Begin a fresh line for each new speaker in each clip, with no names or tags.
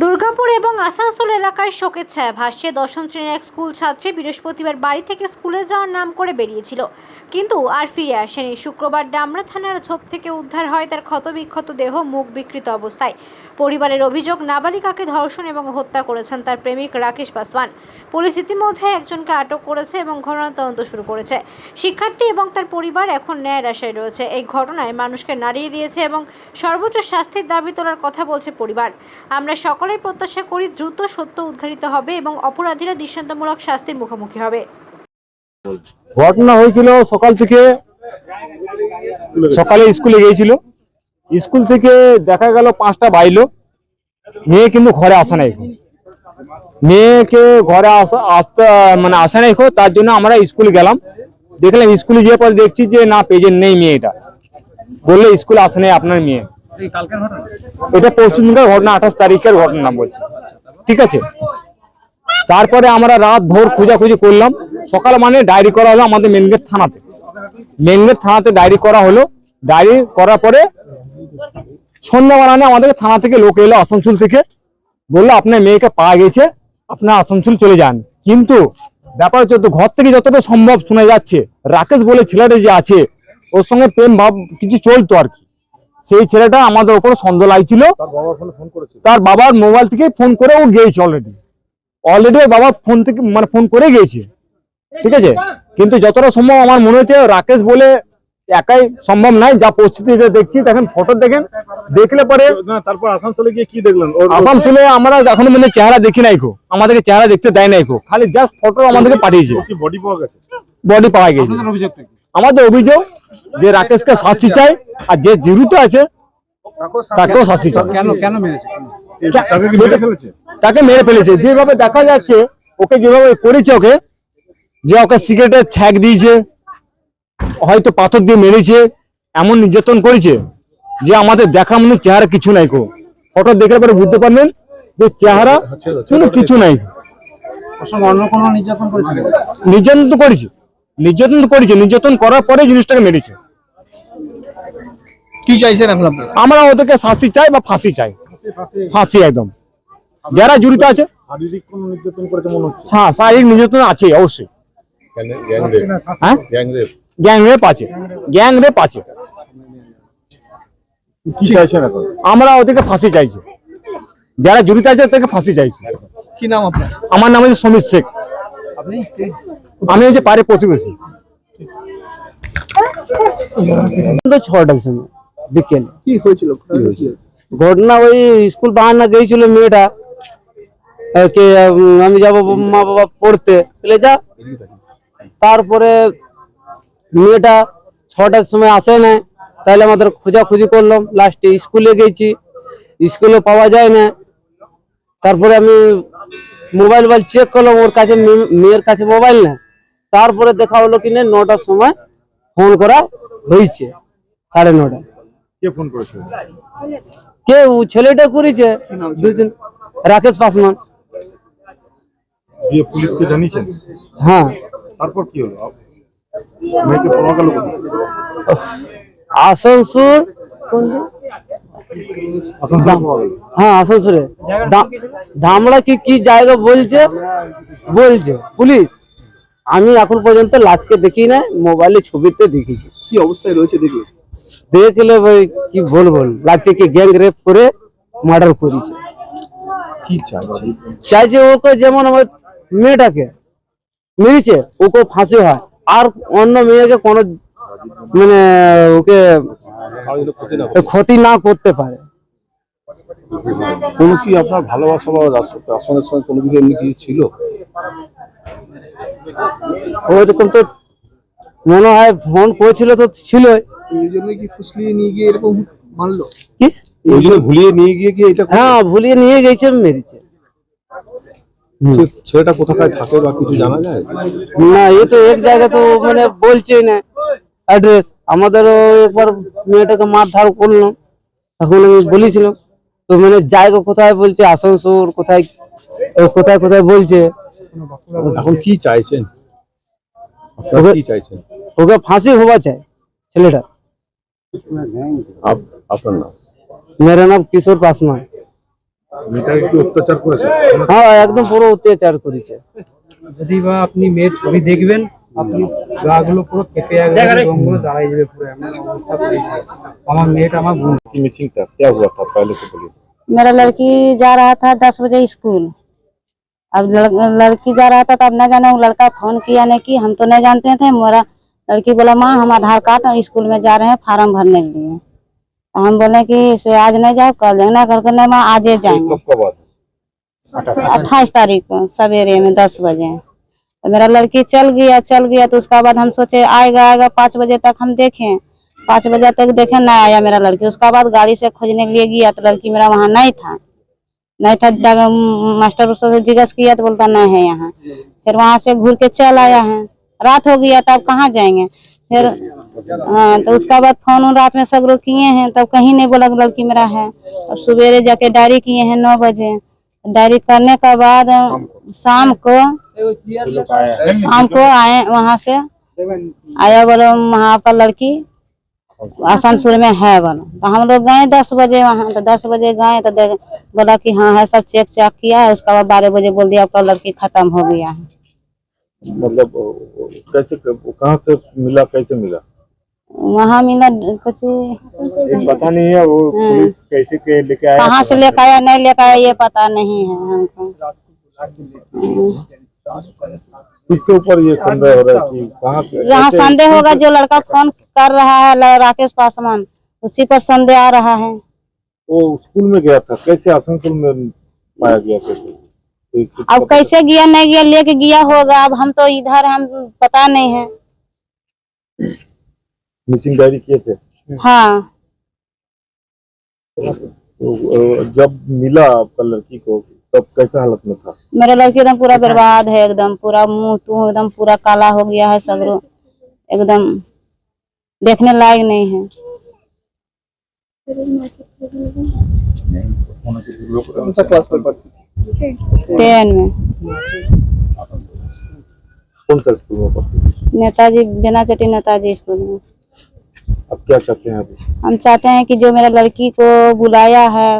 দুর্গাপুর এবং আসানসোল এলাকায় শোকের ছায়া ভাসছে। দশম শ্রেণির এক স্কুল ছাত্রী বৃহস্পতিবার বাড়ি থেকে স্কুলে যাওয়ার নাম করে বেরিয়েছিল। কিন্তু আর ফিরে আসেনি। শুক্রবার ডামরা থানার ঝোপ থেকে উদ্ধার হয় তার ক্ষতবিক্ষত দেহ মুখ বিকৃত অবস্থায়। পরিবারের অভিযোগ, নাবালিকাকে ধর্ষণ এবং হত্যা করেছেন তার প্রেমিক রাকেশ পাসওয়ান। পুলিশ ইতিমধ্যে একজনকে আটক করেছে এবং ঘটনার তদন্ত শুরু করেছে। শিক্ষার্থী এবং তার পরিবার এখন ন্যায়ের আশায় রয়েছে। এই ঘটনায় মানুষকে নাড়িয়ে দিয়েছে এবং সর্বোচ্চ শাস্তির দাবি তোলার কথা বলছে পরিবার। আমরা সকলেই প্রত্যাশা করি দ্রুত সত্য উদ্ঘাটিত হবে এবং অপরাধীরা দৃষ্টান্তমূলক শাস্তির মুখোমুখি হবে।
ঘটনা হয়েছিল সকাল থেকে, সকালে স্কুলে গিয়েছিল। স্কুল থেকে দেখা গেল পাঁচটা বাইলো। মেয়ে কিন্তু ঘরে আসে নাই এখন। মেয়েকে ঘরে আসা আসতে মানে আসে নাই এখন, তার জন্য আমরা স্কুলে গেলাম। দেখলাম স্কুলে যেয়ে পরে দেখছি যে না পেজেন্ট নেই মেয়েটা। বললে স্কুলে আসে নাই আপনার মেয়ে। এটা পরশু দিনকার ঘটনা আঠাশ তারিখের ঘটনা বলছি। ঠিক আছে? তারপরে আমরা রাত ভোর খোঁজাখুঁজি করলাম। সকাল মানে ডায়েরি করা হলো আমাদের মেন গেট থানাতে। মেন গেট থানাতে ডায়েরি করা হলো। ডায়েরি করার পরে সন্ধ্যাবেলা আমাদের থানা থেকে লোক এলো আসানসোল থেকে। বলল আপনার মেয়েকে পাওয়া গেছে আপনার আসানসোল চলে যান। কিন্তু ব্যাপার হচ্ছে তো ঘর থেকে যতটা সম্ভব শোনা যাচ্ছে রাকেশ বলে ছেলেটা যে আছে ওর সঙ্গে প্রেম ভাব কিছু চলতো আর কি। সেই ছেলেটা আমাদের ওপর সন্দেহ লাগছিল
তার বাবার
বাবার মোবাইল থেকে ফোন করে ও গিয়েছে অলরেডি অলরেডি ওর বাবা ফোন থেকে মানে ফোন করে গিয়েছে। ঠিক আছে? কিন্তু যতটা সম্ভব আমার মনে হচ্ছে রাকেশ বলে একাই সম্ভব নাই যা পরিস্থিতি দেখছি দেখেন ফটো দেখেন দেখলে পরে
তারপর আসানসোলে গিয়ে কি দেখলেন?
চলে আমরা এখন মানে চেহারা দেখি নাই খো আমাদেরকে চেহারা দেখতে দেয় নাই খো খালি জাস্ট ফটো আমাদেরকে পাঠিয়েছে।
বডি পাওয়া গেছে?
বডি পাওয়া গেছে। আমাদের অভিযোগ যে রাকেশকে শাস্তি চাই আর যে জিরুতে আছে তাকেও শাস্তি চাই।
কেন কেন মেরেছে? তাকে মেরে ফেলেছে?
তাকে মেরে ফেলেছে। যেভাবে দেখা যাচ্ছে ওকে যেভাবে করেছে ওকে যে ওকে সিগারেটের ছ্যাক দিয়েছে হয়তো পাথর দিয়ে মেরেছে এমন নির্যাতন করেছে যে আমাদের দেখা মনে চেহারা কিছু নাই কো ফটো দেখলে পরে বুঝতে পারবেন যে চেহারা কোনো কিছু নাই।
নির্যাতন
তো করেছে। নির্যাতন তো করেছে। নির্যাতন করার পরে জিনিসটাকে মেরেছে।
কি চাইছেন
আমরা ওদেরকে শাস্তি চাই বা ফাঁসি চাই। ফাঁসি একদম। যারা জড়িত আছে
শারীরিক মনে
শারীরিক নির্যাতন আছে অবশ্যই। হ্যাঁ? গ্যাং রেপ আছে গ্যাং রেপ আছে আমরা ওদেরকে ফাঁসি চাইছি। যারা জড়িত আছে তাদেরকে ফাঁসি চাইছি।
কি নাম আপনার?
আমার নাম হচ্ছে সমীর শেখ। আমি হচ্ছে পারে প্রতিবেশী।
তো ছটার সময় বিকেল।
কি হয়েছিল?
ঘটনা ওই স্কুল বাহানা গেছিল মেয়েটা। কে আমি যাব মা বাবা পড়তে। যা। তারপরে মেয়েটা ছটার সময় আসে না তাহলে আমাদের খোঁজাখুঁজি করলাম লাস্টে স্কুলে গেছি স্কুলে পাওয়া যায় না। তারপরে আমি মোবাইল মোবাইল চেক করলাম ওর কাছে মেয়ের কাছে মোবাইল না তারপরে দেখা হলো কি না নটার সময় ফোন করা হয়েছে সাড়ে নটা
কে ফোন করেছিল
কে ও ছেলেটা করেছে দুজন রাকেশ
পুলিশকে জানিয়েছেন?
হ্যাঁ।
তারপর কি হলো?
আসানসোল। হ্যাঁ আসানসোলে। ধামড়া কি কি জায়গা বলছে? বলছে পুলিশ আমি এখন পর্যন্ত লাশকে দেখি না মোবাইলে ছবিতে দেখেছি।
কি অবস্থায় রয়েছে দেখি
দেখলে ভাই কি বলব লাগছে কি গ্যাং রেপ করে মার্ডার করেছে।
কি চাইছে?
চাইছে ওকে যেমন আমার মেয়েটাকে মেরেছে ওকে ফাঁসি হয়। আর অন্য মেয়েকে কোনো মানে ওকে
ক্ষতি না
করতে পারে।
কোনো কি আপনার ভালোবাসা বা রাসনের সঙ্গে কোনো কিছু এমনি কিছু ছিল?
ওইরকম তো মনে হয় ফোন করেছিল তো ছিল
এই জন্য কি ফুসলিয়ে নিয়ে গিয়ে এরকম মারলো?
কি?
ওই জন্য ভুলিয়ে নিয়ে গিয়ে কি এটা
হ্যাঁ ভুলিয়ে নিয়ে গেছে মেরেছে।
ছেলেটা কোথায় থাকে বা কিছু জানা যায়?
না এ তো এক জায়গা তো মানে বলছেই না। অ্যাড্রেস আমাদেরও একবার মেয়েটাকে মারধার করল। তখন আমি বলেছিলাম তো মানে জায়গা কোথায়? বলছে আসানসোল। কোথায়? কোথায় কোথায় বলছে?
এখন কি চাইছেন? কি চাইছেন?
ওকে ফাঁসি হওয়া চাই ছেলেটা
আপনার নাম?
মেরা নাম
কিশোর পাসমান। অত্যাচার করেছে
হ্যাঁ একদম পুরো অত্যাচার করেছে
যদি বা আপনি মেয়ের ছবি দেখবেন আপনি গা গুলো পুরো কেঁপে যাবে রঙগুলো দাঁড়াই যাবে পুরো এমন অবস্থা করেছে আমার মেয়েটা আমার বোন
की मिसिंग था क्या हुआ था पहले से बोलिए
मेरा लड़की जा रहा था दस बजे स्कूल अब लड़- लड़की जा रहा था तब न जाने वो लड़का फोन किया नहीं कि हम तो नहीं जानते थे मेरा लड़की बोला माँ हम आधार कार्ड स्कूल में जा रहे हैं फार्म भरने के लिए तो हम बोले कि इसे आज नहीं जाओ कल ना करके नहीं माँ आज ही। जाएँगे
कब का बात है?
अट्ठाईस तारीख को सवेरे में दस बजे। तो मेरा लड़की चल गया चल गया तो उसका बाद हम सोचे आएगा आएगा पाँच बजे तक हम देखें। पाँच बजे तक देखे ना आया मेरा लड़की। उसका बाद गाड़ी से खोजने के लिए गया तो लड़की मेरा वहाँ नहीं था। नहीं था मास्टर से जिज्ञास किया तो बोलता नहीं है यहाँ। फिर वहाँ से घूर के चल आया है। रात हो गया तब कहाँ जाएँगे? फिर हाँ, तो उसका बाद फ़ोन रात में सगरो किए हैं तब कहीं नहीं बोला कि लड़की मेरा है। अब सवेरे जाके डायरी किए हैं नौ बजे। डायरी करने के बाद शाम को। शाम को आए वहाँ से। आया बोलो वहाँ पर लड़की आसनसोल में है बोलो। तो हम लोग गए दस बजे वहाँ तो दस बजे गए तो बोला कि हाँ है सब चेक चेक किया है उसका बाद बारह बजे बोल दिया आपका लड़की खत्म हो गया है।
मतलब कैसे कहाँ से मिला कैसे मिला?
वहाँ मिला कुछ
पता नहीं है वो पुलिस कैसे के लेके आया
कहाँ से लेकर आया नहीं लेकर आया ये पता नहीं है हमको।
किसके ऊपर ये संदेह हो रहा है कि कहाँ
जहाँ संदेह होगा जो लड़का फ़ोन कर रहा है राकेश पासवान उसी पर संदेह आ रहा है।
वो स्कूल में गया था कैसे आसनसोल में पाया गया कैसे?
अब कैसे गया नहीं गया लेके गया होगा अब हम तो इधर हम पता नहीं है।
मिसिंग डायरी किए थे।
हाँ।
तो जब मिला आपका लड़की को तब कैसा हालत में था?
मेरा लड़की एकदम पूरा बर्बाद है एकदम पूरा मुँह तू एकदम पूरा काला हो गया है सगरो एकदम देखने लायक नहीं है? टेन में।
कौन सा स्कूल में
नेताजी बिना चटी नेताजी स्कूल में।
अब क्या चाहते हैं अभी
हम चाहते हैं कि जो मेरा लड़की को बुलाया है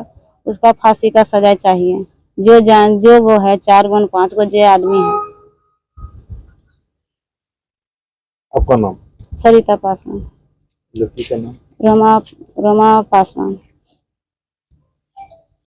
उसका फांसी का सजा चाहिए। जो जान जो वो है चार गुण पाँच गो जो आदमी है।
आपका नाम?
सरिता पासवान।
लड़की का नाम?
रमा रमा पासवान।